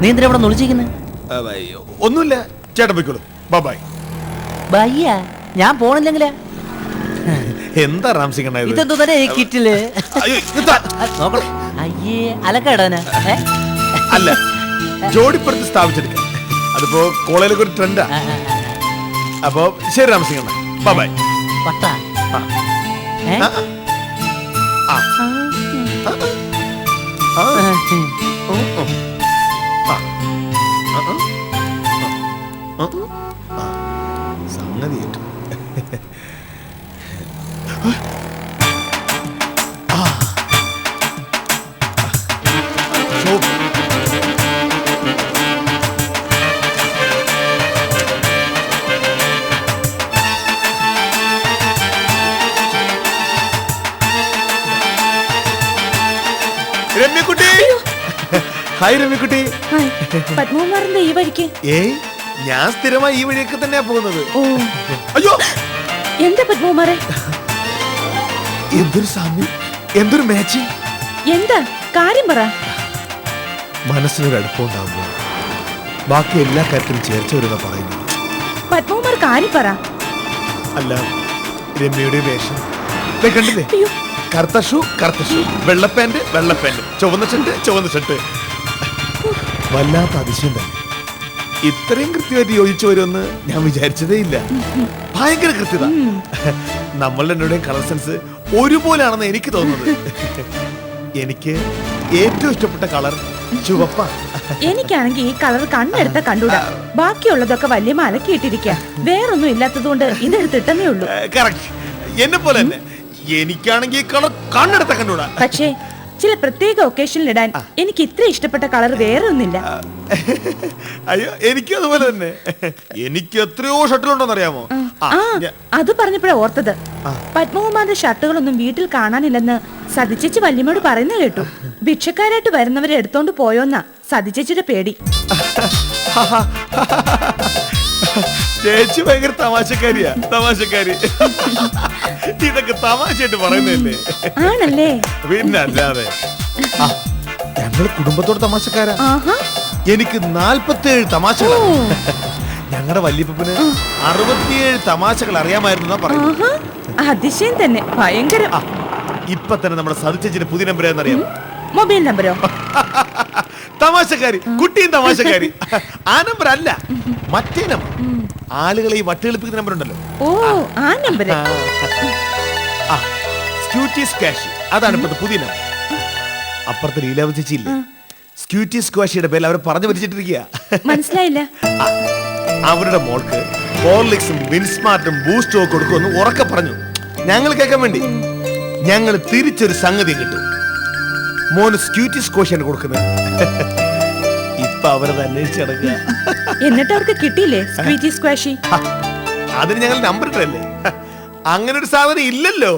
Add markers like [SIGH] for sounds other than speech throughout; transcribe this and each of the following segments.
നീ എന്തിനാ ഇവിടെ ഒന്നുമില്ല. ചേട്ടൻ പോയിക്കോളൂ. ബൈ ബയ്യ ഞാൻ പോണില്ലെങ്കിലേ. എന്താ റാംസിംഗ് ഇത്? ഇതെന്തോ തന്നെ കിറ്റിൽ. അയ്യോ, അലക്കടന. അല്ല ജോഡിപ്പുറത്ത് സ്ഥാപിച്ചെടുക്കാം. അതിപ്പോ കോളേജിലൊക്കെ ഒരു ട്രെൻഡാ അപ്പോ ശരി റാംസിംഗ് ബൈ പട്ട. സംഗതി ഏറ്റു. ആ. സോപ്പ്. രമ്യക്കുട്ടി ഹായ് രമ്യക്കുട്ടി പത്മകുമാറിന്റെ ഈ വഴിക്ക് ഏയ് ഞാൻ സ്ഥിരമായി ഈ വഴിയൊക്കെ തന്നെയാ പോകുന്നത്. ഓ. അയ്യോ! എന്താ പത്മകുമാറെ എന്തൊരു സാമ്യം? എന്തൊരു മാച്ചിങ് എന്താ? കാര്യം പറ. മനസ്സിനൊരു അടുപ്പമുണ്ടാകുമ്പോൾ ബാക്കി എല്ലാ കാര്യത്തിലും ചേർച്ച വരുന്ന പറയുന്നു പത്മകുമാർ കാര്യം പറ. അല്ല രമ്യയുടെ വേഷം. ദേ കണ്ടില്ലേ? അയ്യോ. കറുത്ത ഷൂ കറുത്ത ഷൂ. വെള്ള പാന്റ് വെള്ള പാന്റ്. ചുവന്ന ഷർട്ട് ചുവന്ന ഷർട്ട് വല്ലാത്ത അതിശയം തന്നെ. ഇത്രയും കൃത്യമായിട്ട് യോജിച്ചു വരുമെന്ന് ഞാൻ വിചാരിച്ചതേ ഇല്ല. ഭയങ്കര കൃത്യത. നമ്മളുടെ രണ്ടുപേരുടെയും കളർ സെൻസ് ഒരുപോലെയാണെന്ന് എനിക്ക് തോന്നുന്നത്. എനിക്ക് ഏറ്റവും ഇഷ്ടപ്പെട്ട കളർ ചുവപ്പ. എനിക്കാണെങ്കിൽ ഈ കളർ കണ്ണെടുത്ത കണ്ടുടാ. ബാക്കിയുള്ളതൊക്കെ വലിയ മലക്കിയിട്ടിരിക്ക വേറൊന്നും ഇല്ലാത്തതുകൊണ്ട് ഇതെടുത്തിട്ടേ ഉള്ളൂ. എന്നെ പോലെ തന്നെ. എനിക്കാണെങ്കിൽ ഈ കളർ കണ്ണെടുത്ത കണ്ടൂടാ. പക്ഷേ ചില പ്രത്യേക ഒക്കേഷനിൽ ഇടാൻ എനിക്ക് ഇത്ര ഇഷ്ടപ്പെട്ട കളർ വേറെ ഒന്നില്ല അയ്യോ എനിക്കും അതുപോലെ തന്നെ. എനിക്ക് എത്രയോ ഷട്ടിലുണ്ടോന്ന് അറിയാമോ? ആ, അത് പറഞ്ഞപ്പോഴാ ഓർത്തത്. പത്മകുമാറിന്റെ ഷർട്ടുകളൊന്നും വീട്ടിൽ കാണാനില്ലെന്ന് സതിച്ചേച്ചി വല്യമ്മയോട് പറയുന്ന കേട്ടു. ഭിക്ഷക്കാരായിട്ട് വരുന്നവരെ എടുത്തോണ്ട് പോയോന്നാ സതിച്ചേച്ചിയുടെ പേടി. ചേച്ചി ഭയങ്കര തമാശക്കാരിയാ തമാശക്കാരി. ഇതൊക്കെ തമാശയായിട്ട് പറയുന്നല്ലേ ആണല്ലേ? പിന്നല്ലാതെ. ആ, ഞങ്ങൾ കുടുംബത്തോട് തമാശക്കാരാ. ആഹാ. എനിക്ക് നാൽപ്പത്തിയേഴ് തമാശകളാണ് ഞങ്ങളുടെ വല്യപ്പന് അറുപത്തിയേഴ് തമാശകൾ അറിയാമായിരുന്നു പറയുന്നത്. ആഹാ. അതിശയം തന്നെ. ഭയങ്കര. ആ, ഇപ്പൊ തന്നെ നമ്മുടെ സതിച്ചേച്ചിന്റെ പുതിയ നമ്പർ ഏതെന്നറിയാം? മൊബൈൽ നമ്പരോ? [LAUGHS] തമാശക്കാരി കുട്ടിയും തമാശക്കാരി. [LAUGHS] ആ നമ്പർ അല്ല മറ്റേ നമ്പർ. ആളുകളെ ഈ വട്ടുകളിപ്പിക്കുന്ന നമ്പർ ഉണ്ടല്ലോ ഓ ആ നമ്പര്. ആ. സ്ക്യൂട്ടി സ്ക്വാഷി അതാണ് ഇപ്പോഴത്തെ പുതിയ നമ്പർ അപ്പുറത്തെ ലീലാവ് ചേച്ചിയില്ലേ സ്ക്യൂട്ടി സ്ക്വാഷിയുടെ പേരിൽ അവർ പറഞ്ഞു മനസ്സിലായില്ല. അവരുടെ മോൾക്ക് ഹോർലിക്സും വിൻസ്മാർട്ടും ബൂസ്റ്റും ഒക്കെ കൊടുക്കുമെന്ന് ഉറക്കെ പറഞ്ഞു. ഞങ്ങൾ കേൾക്കാൻ വേണ്ടി. ഞങ്ങൾ തിരിച്ചൊരു സംഗതി കിട്ടും. മോന് സ്ക്യൂട്ടി സ്ക്വാഷിയാണ് കൊടുക്കുന്നത്. ഇപ്പൊ അവരത് അന്വേഷിച്ച് നടക്കുക എന്നിട്ട് അവർക്ക് കിട്ടിയില്ലേ സ്ക്വീറ്റി സ്ക്വാഷി അതിന് ഞങ്ങൾ നമ്പർ ഇട്ടല്ലേ അങ്ങനെ ഒരു സാധനം ഇല്ലല്ലോ.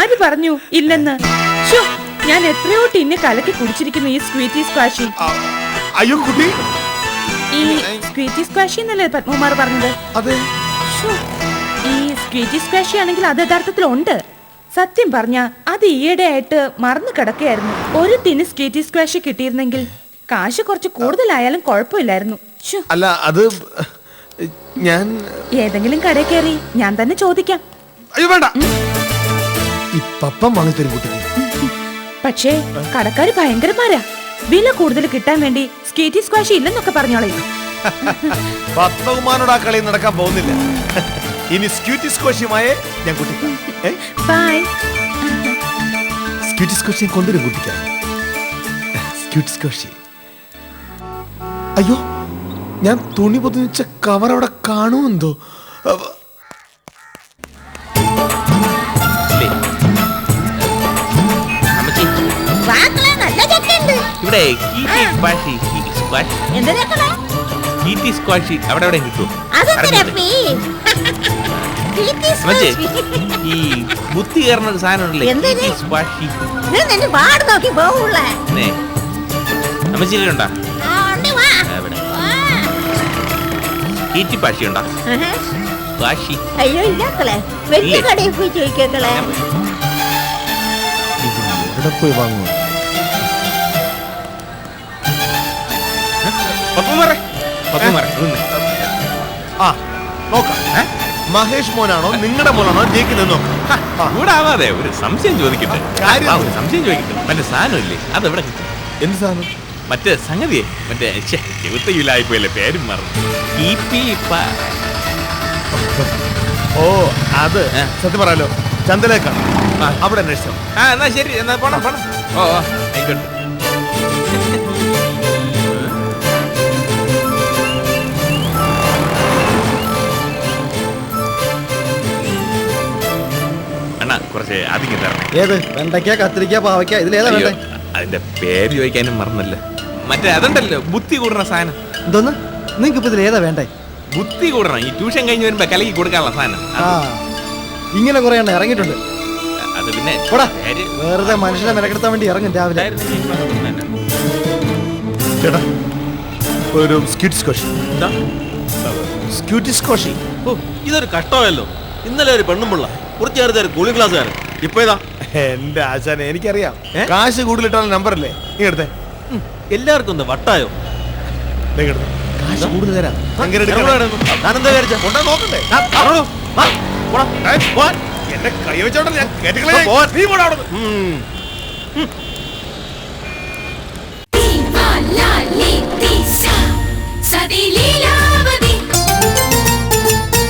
ആര് പറഞ്ഞു? ഇല്ലെന്ന്. ശ്ശോ, ഞാൻ എത്രയോ ടിന്നെ കലക്കി കുടിച്ചിരിക്കുന്നു ഈ സ്ക്വീറ്റി സ്ക്വാഷി അയ്യോ കുട്ടി. ഈ സ്ക്വീറ്റി സ്ക്വാഷി എന്നല്ലേ പത്മകുമാർ പറഞ്ഞത്? അതെ. ശ്ശോ, ഈ സ്ക്വീറ്റി സ്ക്വാഷി ആണെങ്കിൽ അത് യഥാർത്ഥത്തിൽ ഉണ്ട്. സത്യം പറഞ്ഞ അത് ഈയിടെ ആയിട്ട് മറന്നു കിടക്കുകയായിരുന്നു. ഒരു തിന് സ്ക്വീറ്റി സ്ക്വാഷി കിട്ടിയിരുന്നെങ്കിൽ കാശ് കുറച്ച് കൂടുതലായാലും കുഴപ്പമില്ലായിരുന്നു. ശ്ശോ, അല്ല അത് ഞാൻ ഏതെങ്കിലും കടയിൽ കയറി ഞാൻ തന്നെ ചോദിക്കാം. അയ്യോ വേണ്ട. ഇപ്പം വാങ്ങിത്തരും കുട്ടിക്ക് പക്ഷേ കടക്കാര് ഭയങ്കരമാരാ വില കൂടുതൽ കിട്ടാൻ വേണ്ടി സ്കേറ്റി സ്ക്വാഷ് ഇല്ലെന്നൊക്കെ പറഞ്ഞോളേ. പത്മകുമാരോട് ആ കളി നടക്കാൻ പോകുന്നില്ല. ഇനി സ്ക്യൂറ്റി സ്കോഷിയുമായേ ഞാൻ കുട്ടിക്കാം. ഏ? ബൈ സ്ക്യൂട്ടി സ്കോഷി ഞാൻ കൊണ്ടുവരും കുട്ടിക്കാൻ സ്ക്യൂറ്റി സ്കോഷി അയ്യോ. ഞാൻ തുണി പൊതിച്ച കവർ അവിടെ കാണുമെന്തോ? ഇവിടെ കീറ്റി സ്ക്വാഷി അവിടെ എവിടെ കിട്ടും അതൊക്കെ രപ്പി? ഈ ബുദ്ധി കയറുന്ന ഒരു സ്ക്വാഷി. കീറ്റി പശിയുണ്ടോ? പശി. അയ്യോ ഇല്ലാക്കളെ വലിയ കടയിൽ പോയി ചോദിക്കളെ എവിടെ പോയി വാങ്ങും? ആ നോക്കാം. മഹേഷ് മോനാണോ നിങ്ങളുടെ മോനാണോ ജയിക്കുന്നത് കൂടാവാതെ ഒരു സംശയം ചോദിക്കട്ടെ? സംശയം ചോദിക്കട്ടെ. മറ്റേ സാധനം ഇല്ലേ അതെവിടെ എന്ത് സാധനം? മറ്റേ സംഗതിയെ മറ്റേ ചെറുത്തയിലായിപ്പോയല്ലേ പേരും മറന്നു. ഓ അത്. സത്യം പറയാലോ ചന്തലേക്കാണ്. അവിടെ അന്വേഷിച്ചോ. ആ എന്നാ ശരി എന്നാ പോണം പോണം. ഓ ആയിക്കോട്ടെ. കുറച്ച് അധികം തരണം. ഏത്? വെണ്ടയ്ക്ക കത്തിരിക്ക പാവയ്ക്ക ഇതിലേതാ വേണ്ടേ? അതിന്റെ പേര് ചോദിക്കാനും മറന്നല്ലോ. മറ്റേ അതുണ്ടല്ലോ ബുദ്ധി കൂടുന്ന സാധനം. എന്തോന്ന്? നിങ്ങൾക്ക് ഇപ്പൊ ഏതാ വേണ്ടേ? ബുദ്ധി കൂടണം ഈ ട്യൂഷൻ കഴിഞ്ഞ് വരുമ്പോ കലക്കി കൊടുക്കാനുള്ള സാധനം. ആ അത് ഇങ്ങനെ കുറെ എണ്ണം ഇറങ്ങിയിട്ടുണ്ട്. അത് പിന്നെ പോടാ. വെറുതെ മനുഷ്യനെ മെനക്കെടുത്താൻ വേണ്ടി ഇറങ്ങും രാവിലെ. ചേട്ടാ ഒരു എന്താ? ഓ, ഇതൊരു കഷ്ടമല്ലോ ഇന്നലെ ഒരു പെണ്ണുമ്പിള്ള കുറച്ച് നേരത്തെ ഒരു കൂളിംഗ് ക്ലാസ്സുകാരൻ ഇപ്പൊ ഇതാ എന്റെ ആശാനെ എനിക്കറിയാം? കാശ് കൂടുതലിട്ടാൽ നമ്പർ അല്ലേ നീ എടുത്തേ. എല്ലാവർക്കും ഒന്ന് വട്ടായോ? കൂടുതൽ തരാം വിചാരിച്ച? കൊണ്ടാ നോക്കണ്ടേ. എന്നെ കൈ ഞാൻ കേട്ടിക്കളയാ. പോവാൻ. നീ പോടാ. ഉം,